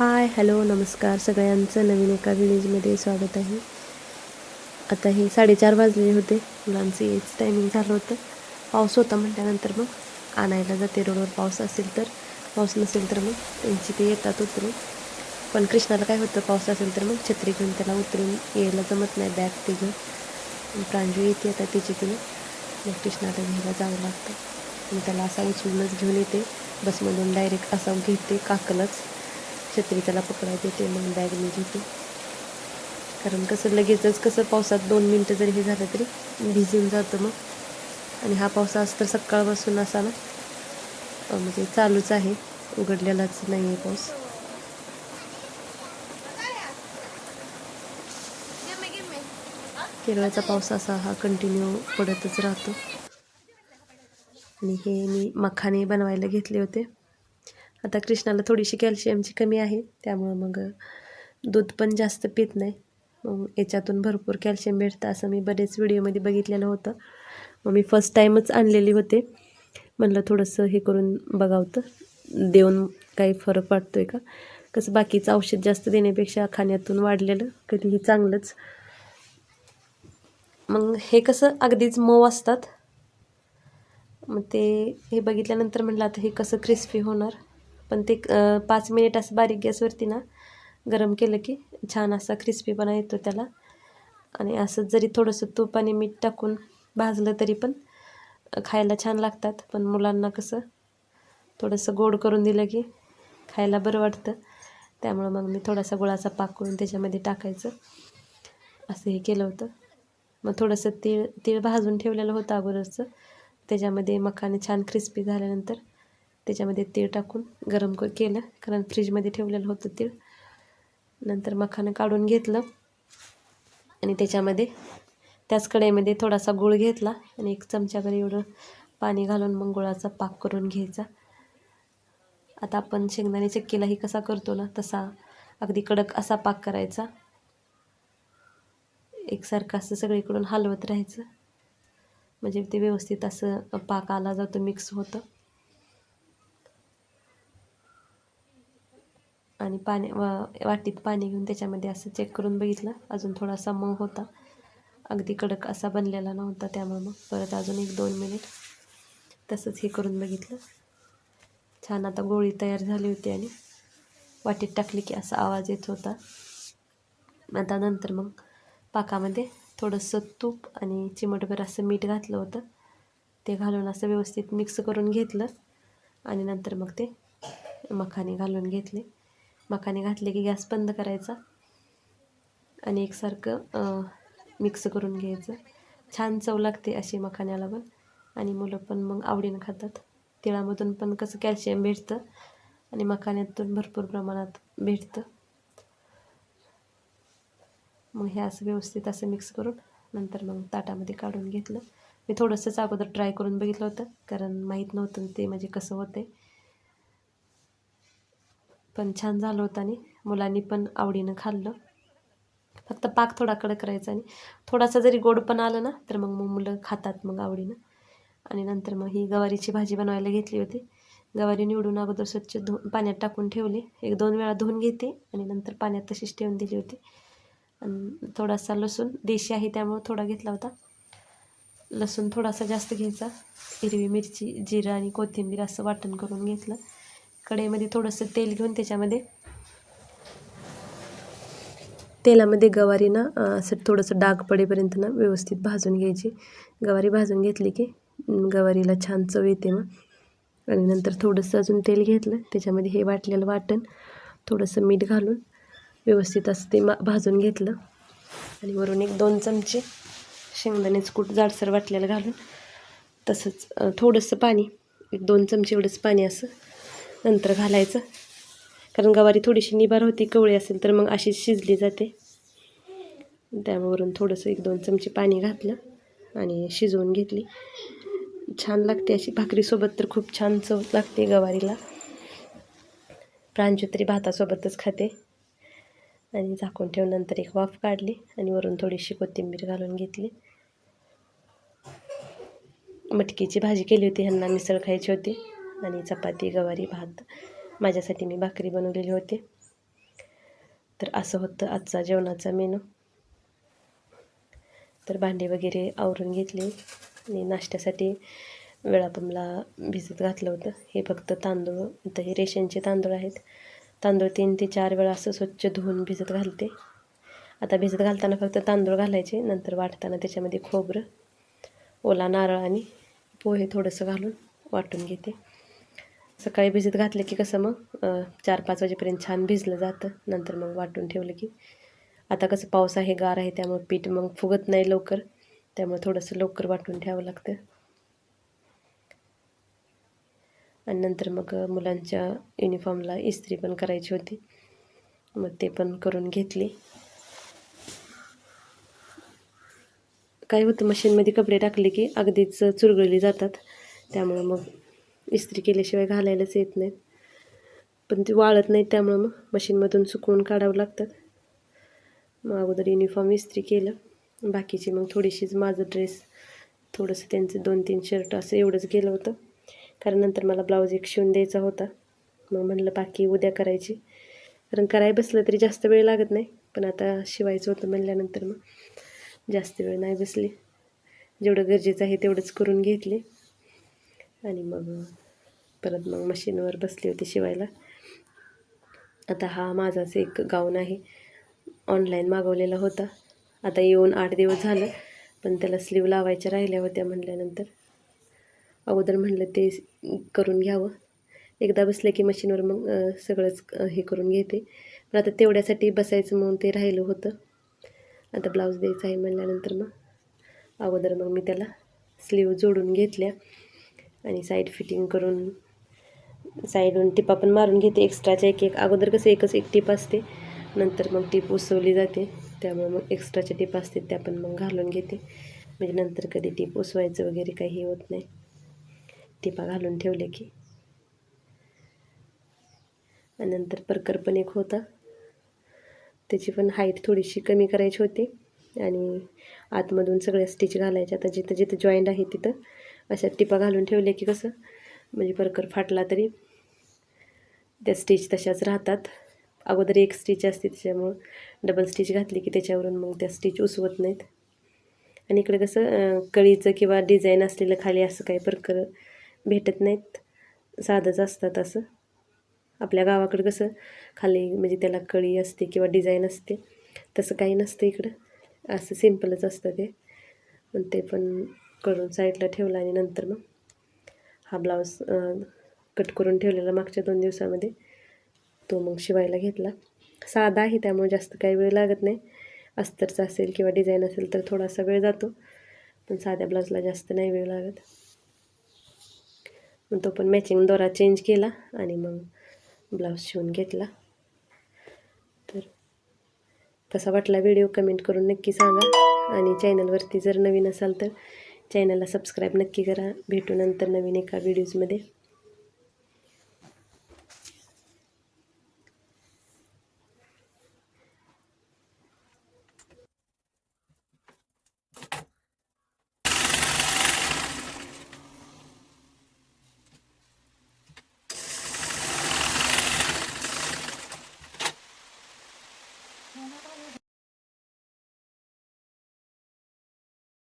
Hi hello नमस्कार. सगळ्यांचं नवीन एका व्हिडिओजमध्ये स्वागत आहे. आता हे साडेचार वाजले होते. मुलांचं यायचं टायमिंग झालं होतं. पाऊस होता म्हटल्यानंतर मग आणायला जाते. रोडवर पाऊस असेल तर पाऊस नसेल तर मग त्यांची ते येतात उतरून. पण कृष्णाला काय होतं पाऊस असेल तर मग छत्री घेऊन त्याला उतरून यायला जमत नाही. बॅग ते घेऊन. प्रांजू येते आता तिची तिने. मग कृष्णाला घ्यायला जावं लागतं. मग त्याला असा उचलूनच घेऊन येते. बसमधून डायरेक्ट असा घेते काकलच. छत्री त्याला पकडाय देते मग बॅग मी घेते. कारण कसं लगेचच कसं पावसात दोन मिनटं जरी हे झालं तरी भिजून जातं मग. आणि हा पावसाच तर सकाळपासून असा ना म्हणजे चालूच आहे. उघडलेलाच नाही आहे पाऊस. केरळचा पाऊस असा हा कंटिन्यू पडतच राहतो. आणि हे मी मखाने बनवायला घेतले होते. आता कृष्णाला थोडीशी कॅल्शियमची कमी आहे त्यामुळं मग दूध पण जास्त पित नाही. मग याच्यातून भरपूर कॅल्शियम भेटतं असं मी बरेच व्हिडिओमध्ये बघितलेलं होतं. मग मी फर्स्ट टाईमच आणलेली होते. म्हणलं थोडंसं हे करून बघावतं देऊन काही फरक वाटतो आहे का? कसं बाकीचं औषध जास्त देण्यापेक्षा खाण्यातून वाढलेलं कधीही चांगलंच. मग हे कसं अगदीच मऊ असतात. मग ते हे बघितल्यानंतर म्हटलं आता हे कसं क्रिस्पी होणार. पण ते पाच मिनिट असं बारीक गॅसवरती ना गरम केलं की छान असा क्रिस्पीपणा येतो त्याला. आणि असं जरी थोडंसं तूप आणि मीठ टाकून भाजलं तरी पण खायला छान लागतात. पण मुलांना कसं थोडंसं गोड करून दिलं की खायला बरं वाटतं. त्यामुळं मग मी थोडासा गुळाचा पाक करून त्याच्यामध्ये टाकायचं. असं हे केलं होतं. मग थोडंसं तीळ तीळ भाजून ठेवलेलं होतं अगोदरचं. त्याच्यामध्ये मखाने छान क्रिस्पी झाल्यानंतर त्याच्यामध्ये तीळ टाकून गरम क केलं. कारण फ्रीजमध्ये ठेवलेलं होतं तीळ. नंतर मखानं काढून घेतलं. आणि त्याच्यामध्ये त्याच कढईमध्ये थोडासा गूळ घेतला. आणि एक चमच्याभर एवढं पाणी घालून मग गुळाचा पाक करून घ्यायचा. आता आपण शेंगदाणे चक्कीलाही कसा करतो ना तसा अगदी कडक असा पाक करायचा. एकसारखं असं सगळीकडून हलवत राहायचं. म्हणजे ते व्यवस्थित असं पाक आला जातो मिक्स होतं. आणि पाणी वा- वाटीत पाणी घेऊन त्याच्यामध्ये असं चेक करून बघितलं. अजून थोडासा मऊ होता. अगदी कडक असा बनलेला नव्हता त्यामुळं मग परत अजून एक दोन मिनिट तसंच हे करून बघितलं. छान आता गोळी तयार झाली होती आणि वाटीत टाकली की असा आवाज येत होता. आता नंतर मग पाकामध्ये थोडंसं तूप आणि चिमटभर असं मीठ घातलं होतं. ते घालून असं व्यवस्थित मिक्स करून घेतलं. आणि नंतर मग ते मखाने घालून घेतले. मखाने घातले की गॅस बंद करायचा आणि एकसारखं मिक्स करून घ्यायचं. छान चव लागते अशी मखाण्याला पण. आणि मुलं पण मग आवडीनं खातात. तिळामधून पण कसं कॅल्शियम भेटतं आणि मखाण्यातून भरपूर प्रमाणात भेटतं. मग हे असं व्यवस्थित असं मिक्स करून नंतर मग ताटामध्ये काढून घेतलं. मी थोडंसंच अगोदर ट्राय करून बघितलं होतं कारण माहीत नव्हतं ते म्हणजे कसं होतं पण छान झालं होतं आणि मुलांनी पण आवडीनं खाल्लं. फक्त पाक थोडा कडक करायचा आणि थोडासा जरी गोड पण आलं ना तर मग मग मुलं खातात मग आवडीनं. आणि नंतर मग ही गवारीची भाजी बनवायला घेतली होती. गवारी निवडून अगोदर स्वच्छ धु पाण्यात टाकून ठेवली. एक दोन वेळा धुवून घेते आणि नंतर पाण्यात तशीच ठेवून दिली होती. आणि थोडासा लसूण देशी आहे त्यामुळं थोडा घेतला होता. लसूण थोडासा जास्त घ्यायचा. हिरवी मिरची जिरं आणि कोथिंबीर असं वाटण करून घेतलं. कढईमध्ये थोडंसं तेल घेऊन त्याच्यामध्ये तेलामध्ये गवारी ना असं थोडंसं डाग पडेपर्यंत ना व्यवस्थित भाजून घ्यायची. गवारी भाजून घेतली की गवारीला छान चव येते मग. आणि नंतर थोडंसं अजून तेल घेतलं त्याच्यामध्ये हे वाटलेलं वाटण थोडंसं मीठ घालून व्यवस्थित असं ते मा भाजून घेतलं. आणि वरून एक दोन चमचे शेंगदाण्याचं कूट जाडसर वाटलेलं घालून तसंच थोडंसं पाणी एक दोन चमचे एवढंच पाणी असं नंतर घालायचं. कारण गवारी थोडीशी निबार होती कवळी असेल तर मग अशीच शिजली जाते. त्यावरून थोडंसं एक दोन चमचे पाणी घातलं आणि शिजवून घेतली. छान लागते अशी भाकरीसोबत तर खूप छान चव लागते गवारीला. प्रांजू तरी भातासोबतच खाते. आणि झाकून ठेवून नंतर एक वाफ काढली आणि वरून थोडीशी कोथिंबीर घालून घेतली. मटकीची भाजी केली होती ह्यांना मिसळ खायची होती. आणि चपाती गवारी भात. माझ्यासाठी मी भाकरी बनवलेली होती. तर असं होतं आजचा जेवणाचा मेनू. तर भांडे वगैरे आवरून घेतले. आणि नाश्त्यासाठी वेळापमला भिजत घातलं होतं. हे फक्त तांदूळ तर हे रेशनचे तांदूळ आहेत. तांदूळ तीन ते चार वेळा असं स्वच्छ धुवून भिजत घालते. आता भिजत घालताना फक्त तांदूळ घालायचे नंतर वाटताना त्याच्यामध्ये खोबरं ओला नारळ आणि पोहे थोडंसं घालून वाटून घेते. सकाळी भिजत घातलं की कसं मग चार पाच वाजेपर्यंत छान भिजलं जातं. नंतर मग वाटून ठेवलं की आता कसं पाऊस आहे गार आहे त्यामुळे पीठ मग फुगत नाही लवकर. त्यामुळे थोडंसं लवकर वाटून ठेवावं लागतं. आणि नंतर मग मुलांच्या युनिफॉर्मला इस्त्री पण करायची होती. मग ते पण करून घेतली. काय होतं मशीनमध्ये कपडे टाकले की अगदीच चुरगळली जातात. त्यामुळं मग इस्त्री केल्याशिवाय घालायलाच येत नाहीत. पण ती वाळत नाहीत त्यामुळं मग मशीनमधून सुकवून काढावं लागतात मग अगोदर युनिफॉर्म इस्त्री केलं. बाकीची मग थोडीशीच माझं ड्रेस थोडंसं त्यांचं दोन तीन शर्ट असं एवढंच गेलं होतं. कारण नंतर मला ब्लाऊज एक शिवून द्यायचा होता. मग म्हणलं बाकी उद्या करायची. कारण कराय बसलं तरी जास्त वेळ लागत नाही. पण आता शिवायचं होतं म्हणल्यानंतर मग जास्त वेळ नाही बसली. जेवढं गरजेचं आहे तेवढंच करून घेतले. आणि मग परत मग मशीनवर बसली होती शिवायला. आता हा माझाच एक गाऊन आहे. ऑनलाईन मागवलेला होता. आता येऊन आठ दिवस झालं पण त्याला स्लीव लावायच्या राहिल्या होत्या म्हणल्यानंतर अगोदर म्हणलं ते करून घ्यावं. एकदा बसलं की मशीनवर मग सगळंच हे करून घेते. पण आता तेवढ्यासाठी बसायचं म्हणून ते राहिलं होतं. आता ब्लाऊज द्यायचं आहे म्हणल्यानंतर मग. अगोदर मग मी त्याला स्लीव जोडून घेतल्या आणि साईड फिटिंग करून साईडून टिपा पण मारून घेते. एक्स्ट्राच्या एक एक अगोदर कसं एकच एक टिप असते नंतर मग टीप उसवली जाते. त्यामुळे मग एक्स्ट्राच्या टिप असते त्या पण मग घालून घेते. म्हणजे नंतर कधी टीप उसवायचं वगैरे काही होत नाही. टिपा घालून ठेवले की. आणि नंतर परकर पण एक होता. त्याची पण हाईट थोडीशी कमी करायची होती. आणि आतमधून सगळ्या स्टिच घालायच्या. आता जिथं जिथं जॉईंट आहे तिथं अशा टिपा घालून ठेवले की कसं म्हणजे बर्कर फाटला तरी त्या स्टिच तशाच राहतात. अगोदर एक स्टिच असते त्याच्यामुळं डबल स्टिच घातली की त्याच्यावरून मग त्या स्टिच उसवत नाहीत. आणि इकडे कसं कळीचं किंवा डिझाईन असलेलं खाली असं काही बर्कर भेटत नाहीत. साधंच असतात असं. आपल्या गावाकडं कसं खाली म्हणजे त्याला कळी असते किंवा डिझाईन असते तसं काही नसतं इकडं. असं सिम्पलच असतं ते. पण ते पण करून साईडला ठेवलं आणि नंतर मग हा ब्लाऊज कट करून ठेवलेला मागच्या दोन दिवसामध्ये. तो मग शिवायला घेतला. साधा आहे त्यामुळे जास्त काही वेळ लागत नाही. अस्तरचा असेल किंवा डिझाईन असेल तर थोडासा वेळ जातो. पण साध्या ब्लाऊजला जास्त नाही वेळ लागत. मग तो पण मॅचिंग दोरा चेंज केला आणि मग ब्लाऊज शिवून घेतला. तर कसा वाटला व्हिडिओ. कमेंट करून नक्की सांगा. आणि चॅनलवरती जर नवीन असाल तर चॅनलला सबस्क्राईब नक्की करा. भेटू नंतर नवीन एका व्हिडिओजमध्ये